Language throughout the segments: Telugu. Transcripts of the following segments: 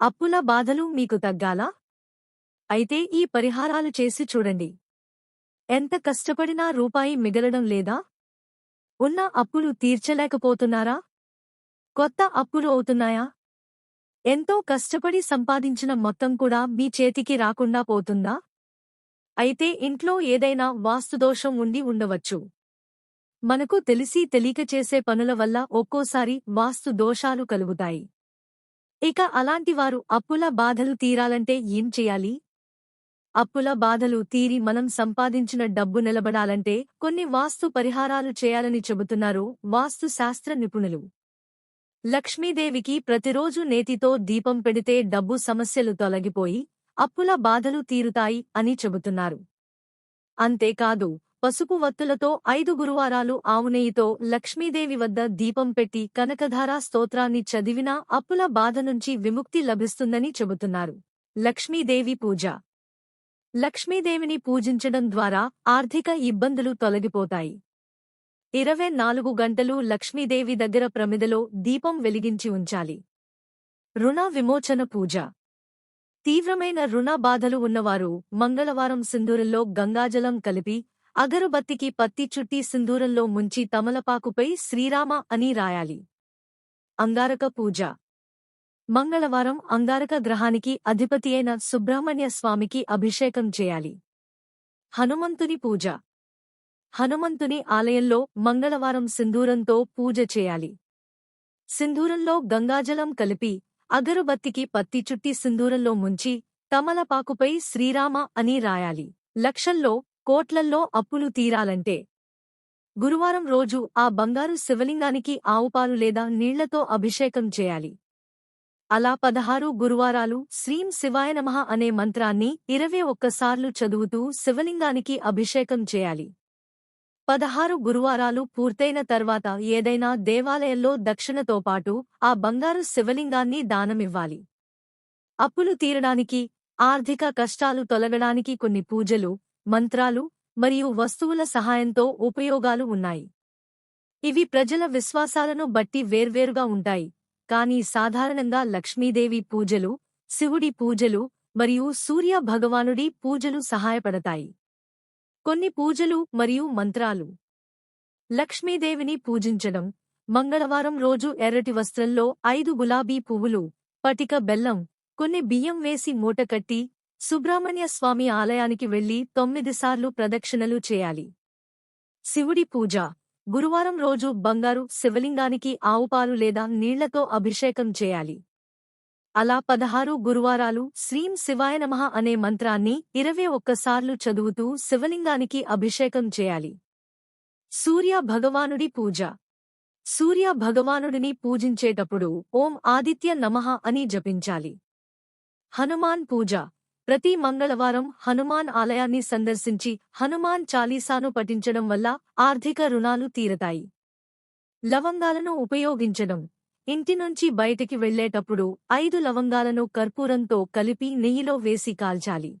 అప్పుల బాధలు మీకు తగ్గాలా? అయితే ఈ పరిహారాలు చేసి చూడండి. ఎంత కష్టపడినా రూపాయి మిగలడం లేదా? ఉన్న అప్పులు తీర్చలేకపోతున్నారా? కొత్త అప్పులు అవుతున్నాయా? ఎంతో కష్టపడి సంపాదించిన మొత్తం కూడా మీ చేతికి రాకుండా పోతుందా? అయితే ఇంట్లో ఏదైనా వాస్తుదోషం ఉండి ఉండవచ్చు. మనకు తెలిసి తెలియక చేసే పనుల వల్ల ఒక్కోసారి వాస్తు దోషాలు కలుగుతాయి. ఇక అలాంటివారు అప్పుల బాధలు తీరాలంటే ఏం చేయాలి? అప్పుల బాధలు తీరి మనం సంపాదించిన డబ్బు నిలబడాలంటే కొన్ని వాస్తు పరిహారాలు చేయాలని చెబుతున్నారు వాస్తు శాస్త్ర నిపుణులు. లక్ష్మీదేవికి ప్రతిరోజు నేతితో దీపం పెడితే డబ్బు సమస్యలు తొలగిపోయి అప్పుల బాధలు తీరుతాయి అని చెబుతున్నారు. అంతేకాదు పసుపు వత్తులతో ఐదు గురువారాలు ఆవునేయితో లక్ష్మీదేవి వద్ద దీపం పెట్టి కనకధారా స్తోత్రాన్ని చదివినా అప్పుల బాధ నుంచి విముక్తి లభిస్తుందని చెబుతున్నారు. లక్ష్మీదేవి పూజ. లక్ష్మీదేవిని పూజించడం ద్వారా ఆర్థిక ఇబ్బందులు తొలగిపోతాయి. ఇరవై నాలుగు గంటలు లక్ష్మీదేవి దగ్గర ప్రమిదలో దీపం వెలిగించి ఉంచాలి. రుణ విమోచన పూజ. తీవ్రమైన రుణ బాధలు ఉన్నవారు మంగళవారం సింధూరంలో గంగాజలం కలిపి అగరుబత్తికి పత్తి చుట్టి సింధూరంలో ముంచి తమలపాకుపై శ్రీరామ అని రాయాలి. అంగారక పూజ. మంగళవారం అంగారక గ్రహానికి అధిపతి అయిన సుబ్రహ్మణ్య స్వామికి అభిషేకం చేయాలి. హనుమంతుని పూజ. హనుమంతుని ఆలయంలో మంగళవారం సింధూరంతో పూజ చేయాలి. సింధూరంలో గంగాజలం కలిపి అగరుబత్తికి పత్తి చుట్టి సింధూరంలో ముంచి తమలపాకుపై శ్రీరామ అని రాయాలి. లక్షల్లో కోట్లల్లో అప్పులు తీరాలంటే గురువారం రోజు ఆ బంగారు శివలింగానికి ఆవుపాలు లేదా నీళ్ళతో అభిషేకం చేయాలి. అలా పదహారు గురువారాలు శ్రీం శివాయ నమః అనే మంత్రాన్ని ఇరవై ఒక్కసార్లు చదువుతూ శివలింగానికి అభిషేకం చేయాలి. పదహారు గురువారాలు పూర్తయిన తర్వాత ఏదైనా దేవాలయంలో దక్షిణతో పాటు ఆ బంగారు శివలింగాన్ని దానమివ్వాలి. అప్పులు తీరడానికి ఆర్థిక కష్టాలు తొలగడానికి కొన్ని పూజలు మంత్రాలు మరియు వస్తువుల సహాయంతో ఉపయోగాలు ఉన్నాయి. ఇవి ప్రజల విశ్వాసాలను బట్టి వేర్వేరుగా ఉంటాయి. కానీ సాధారణంగా లక్ష్మీదేవి పూజలు శివుడి పూజలు మరియు సూర్య భగవానుడి పూజలు సహాయపడతాయి. కొన్ని పూజలు మరియు మంత్రాలు. లక్ష్మీదేవిని పూజించడం మంగళవారం రోజు ఎర్రటి వస్త్రంలో ఐదు గులాబీ పువ్వులు పటిక బెల్లం కొన్ని బియ్యం వేసి మూటకట్టి సుబ్రహ్మణ్య స్వామి ఆలయానికి వెళ్ళి తొమ్మిదిసార్లు ప్రదక్షిణలు చేయాలి. శివుడి పూజ. గురువారం రోజు బంగారు శివలింగానికి ఆవుపాలు లేదా నీళ్ళతో అభిషేకం చేయాలి. అలా పదహారు గురువారాలు శ్రీం శివాయ నమః అనే మంత్రాన్ని ఇరవై ఒక్కసార్లు చదువుతూ శివలింగానికి అభిషేకం చేయాలి. సూర్య భగవానుడి పూజ. సూర్య భగవానుడిని పూజించేటప్పుడు ఓం ఆదిత్య నమః అని జపించాలి. హనుమాన్ పూజ. ప్రతి మంగళవారం హనుమాన్ ఆలయాన్ని సందర్శించి హనుమాన్ చాలీసాను పఠించడం వల్ల ఆర్థిక రుణాలు తీరతాయి. లవంగాలను ఉపయోగించడం. ఇంటి నుంచి బయటికి వెళ్ళేటప్పుడు ఐదు లవంగాలను కర్పూరంతో కలిపి నెయ్యిలో వేసి కాల్చాలి.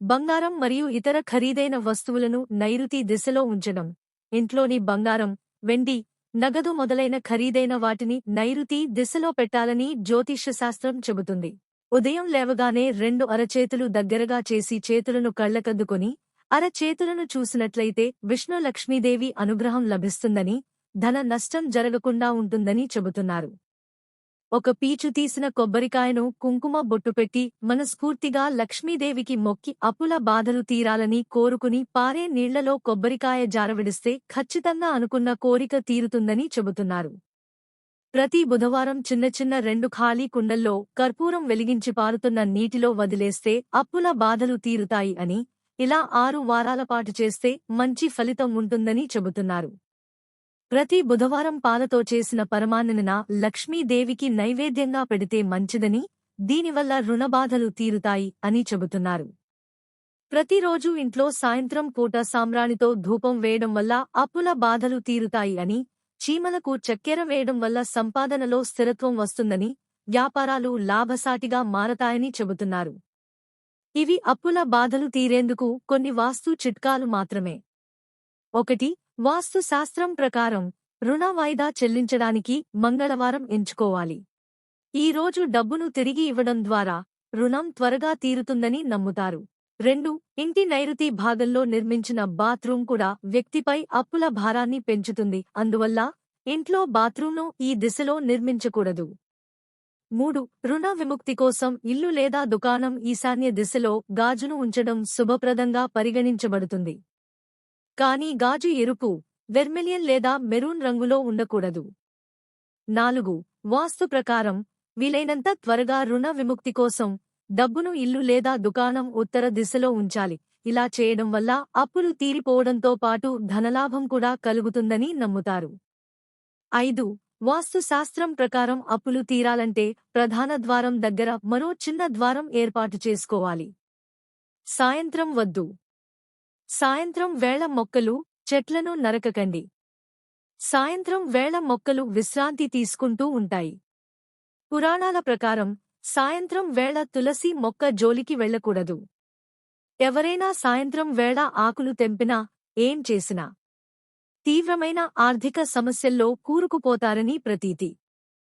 బంగారం మరియు ఇతర ఖరీదైన వస్తువులను నైరుతి దిశలో ఉంచడం. ఇంట్లోని బంగారం వెండి నగదు మొదలైన ఖరీదైన వాటిని నైరుతి దిశలో పెట్టాలని జ్యోతిష్యశాస్త్రం చెబుతుంది. ఉదయం లేవగానే రెండు అరచేతులు దగ్గరగా చేసి చేతులను కళ్ళకద్దుకొని అరచేతులను చూసినట్లయితే విష్ణు లక్ష్మీదేవి అనుగ్రహం లభిస్తుందని ధన నష్టం జరగకుండా ఉంటుందని చెబుతున్నారు. ఒక పీచు తీసిన కొబ్బరికాయను కుంకుమ బొట్టుపెట్టి మనస్ఫూర్తిగా లక్ష్మీదేవికి మొక్కి అప్పుల బాధలు తీరాలని కోరుకుని పారే నీళ్ళలో కొబ్బరికాయ జారవిడిస్తే ఖచ్చితంగా అనుకున్న కోరిక తీరుతుందని చెబుతున్నారు. ప్రతి బుధవారం చిన్న చిన్న రెండు ఖాళీ కుండల్లో కర్పూరం వెలిగించి పారుతున్న నీటిలో వదిలేస్తే అప్పుల బాధలు తీరుతాయి అని ఇలా ఆరు వారాల పాటు చేస్తే మంచి ఫలితం ఉంటుందని చెబుతున్నారు. ప్రతి బుధవారం పాలతో చేసిన పరమాన్నన లక్ష్మీదేవికి నైవేద్యంగా పెడితే మంచిదని దీనివల్ల రుణబాధలు తీరుతాయి అని చెబుతున్నారు. ప్రతిరోజు ఇంట్లో సాయంత్రం పూట సామ్రాణితో ధూపం వేయడం వల్ల అప్పుల బాధలు తీరుతాయి అని చీమలకు చక్కెర వేయడం వల్ల సంపాదనలో స్థిరత్వం వస్తుందని వ్యాపారాలు లాభసాటిగా మారతాయని చెబుతున్నారు. ఇవి అప్పుల బాధలు తీరేందుకు కొన్ని వాస్తు చిట్కాలు మాత్రమే. ఒకటి వాస్తు శాస్త్రం ప్రకారం రుణ వాయిదా చెల్లించడానికి మంగళవారం ఎంచుకోవాలి. ఈ రోజు డబ్బును తిరిగి ఇవ్వడం ద్వారా రుణం త్వరగా తీరుతుందని నమ్ముతారు. రెండు ఇంటి నైరుతి భాగంలో నిర్మించిన బాత్రూం కూడా వ్యక్తిపై అప్పుల భారాన్ని పెంచుతుంది. అందువల్ల ఇంట్లో బాత్రూంను ఈ దిశలో నిర్మించకూడదు. మూడు రుణ విముక్తి కోసం ఇల్లు లేదా దుకాణం ఈశాన్య దిశలో గాజును ఉంచడం శుభప్రదంగా పరిగణించబడుతుంది. కానీ గాజు ఎరుపు వెర్మిలియన్ లేదా మెరూన్ రంగులో ఉండకూడదు. నాలుగు వాస్తు ప్రకారం వీలైనంత త్వరగా రుణ విముక్తి కోసం డబ్బును ఇల్లు లేదా దుకాణం ఉత్తర దిశలో ఉంచాలి. ఇలా చేయడం వల్ల అప్పులు తీరిపోవడంతో పాటు ధనలాభం కూడా కలుగుతుందని నమ్ముతారు. ఐదు. వాస్తుశాస్త్రం ప్రకారం అప్పులు తీరాలంటే ప్రధాన ద్వారం దగ్గర మరో చిన్న ద్వారం ఏర్పాటు చేసుకోవాలి. సాయంత్రం వద్దు. సాయంత్రం వేళ మొక్కలు చెట్లను నరకకండి. సాయంత్రం వేళ మొక్కలు విశ్రాంతి తీసుకుంటూ ఉంటాయి. పురాణాల ప్రకారం సాయంత్రం వేళ తులసి మొక్క జోలికి వెళ్ళకూడదు. ఎవరైనా సాయంత్రం వేళ ఆకులు తెంపినా ఏం చేసినా? తీవ్రమైన ఆర్థిక సమస్యల్లో కూరుకుపోతారని ప్రతీతి.